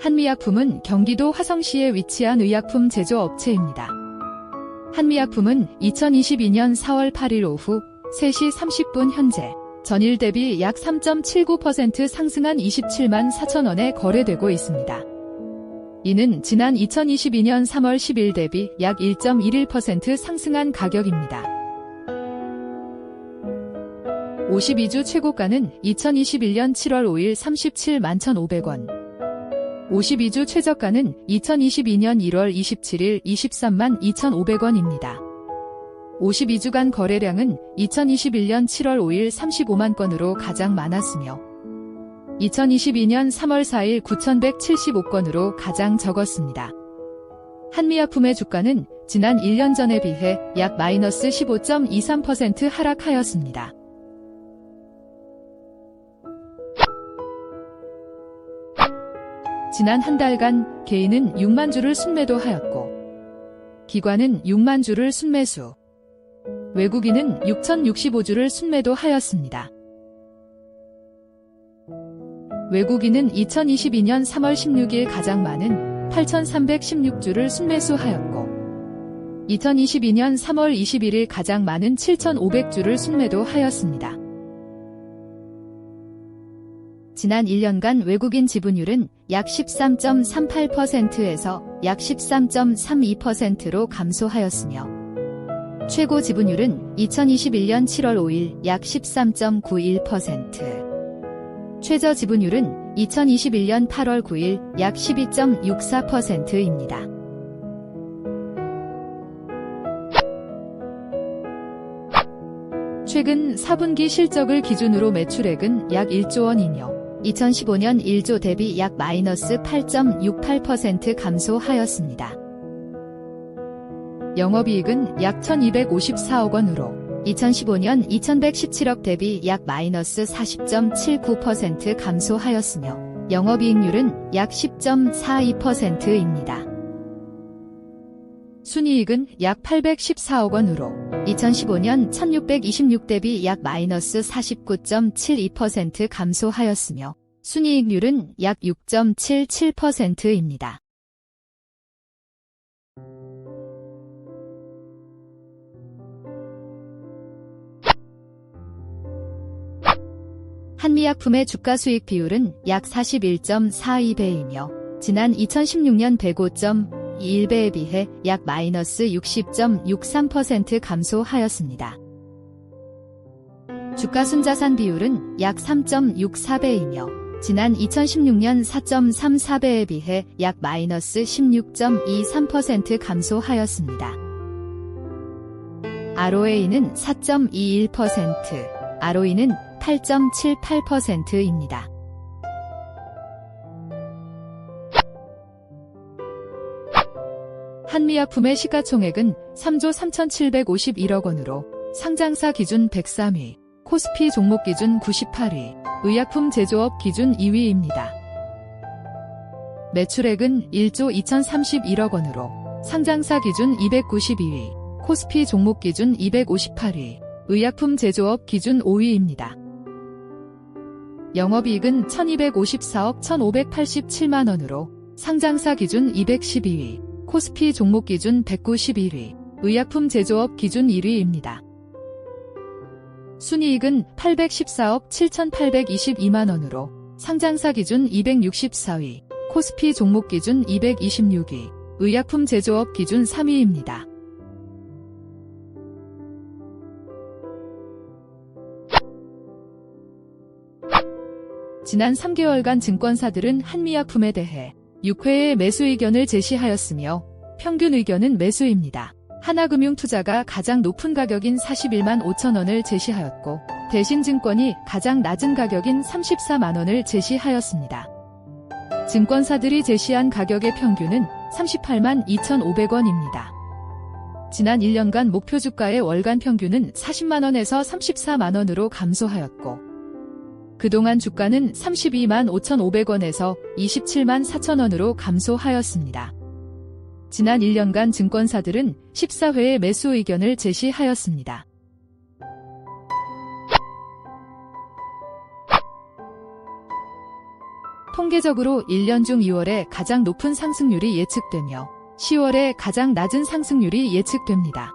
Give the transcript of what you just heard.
한미약품은 경기도 화성시에 위치한 의약품 제조업체입니다. 한미약품은 2022년 4월 8일 오후 3시 30분 현재 전일 대비 약 3.79% 상승한 27만 4천 원에 거래되고 있습니다. 이는 지난 2022년 3월 10일 대비 약 1.11% 상승한 가격입니다. 52주 최고가는 2021년 7월 5일 37만 1,500원. 52주 최저가는 2022년 1월 27일 23만 2,500원입니다. 52주간 거래량은 2021년 7월 5일 35만 건으로 가장 많았으며 2022년 3월 4일 9,175건으로 가장 적었습니다. 한미약품의 주가는 지난 1년 전에 비해 약 마이너스 15.23% 하락하였습니다. 지난 한 달간 개인은 6만 주를 순매도하였고 기관은 6만 주를 순매수, 외국인은 6,065주를 순매도하였습니다. 외국인은 2022년 3월 16일 가장 많은 8,316주를 순매수하였고 2022년 3월 21일 가장 많은 7,500주를 순매도하였습니다. 지난 1년간 외국인 지분율은 약 13.38%에서 약 13.32%로 감소하였으며 최고 지분율은 2021년 7월 5일 약 13.91%, 최저 지분율은 2021년 8월 9일 약 12.64%입니다. 최근 4분기 실적을 기준으로 매출액은 약 1조 원이며 2015년 1조 대비 약 마이너스 8.68% 감소하였습니다. 영업이익은 약 1254억 원으로 2015년 2117억 대비 약 마이너스 40.79% 감소하였으며 영업이익률은 약 10.42%입니다. 순이익은 약 814억 원으로 2015년 1626 대비 약 마이너스 49.72% 감소하였으며 순이익률은 약 6.77%입니다. 한미약품의 주가 수익 비율은 약 41.42배이며 지난 2016년 105.21배에 비해 약 마이너스 60.63% 감소하였습니다. 주가 순자산 비율은 약 3.64배이며 지난 2016년 4.34배에 비해 약 마이너스 16.23% 감소하였습니다. ROA는 4.21%, ROE는 8.78%입니다. 한미약품의 시가총액은 3조 3,751억 원으로 상장사 기준 103위, 코스피 종목 기준 98위, 의약품 제조업 기준 2위입니다. 매출액은 1조 2,031억 원으로 상장사 기준 292위, 코스피 종목 기준 258위, 의약품 제조업 기준 5위입니다. 영업이익은 1254억 1587만 원으로 상장사 기준 212위, 코스피 종목 기준 191위, 의약품 제조업 기준 1위입니다. 순이익은 814억 7822만 원으로 상장사 기준 264위, 코스피 종목 기준 226위, 의약품 제조업 기준 3위입니다. 지난 3개월간 증권사들은 한미약품에 대해 6회의 매수 의견을 제시하였으며 평균 의견은 매수입니다. 하나금융투자가 가장 높은 가격인 41만 5천 원을 제시하였고 대신증권이 가장 낮은 가격인 34만 원을 제시하였습니다. 증권사들이 제시한 가격의 평균은 38만 2,500원입니다. 지난 1년간 목표 주가의 월간 평균은 40만 원에서 34만 원으로 감소하였고 그동안 주가는 32만 5,500원에서 27만 4천원으로 감소하였습니다. 지난 1년간 증권사들은 14회의 매수 의견을 제시하였습니다. 통계적으로 1년 중 2월에 가장 높은 상승률이 예측되며 10월에 가장 낮은 상승률이 예측됩니다.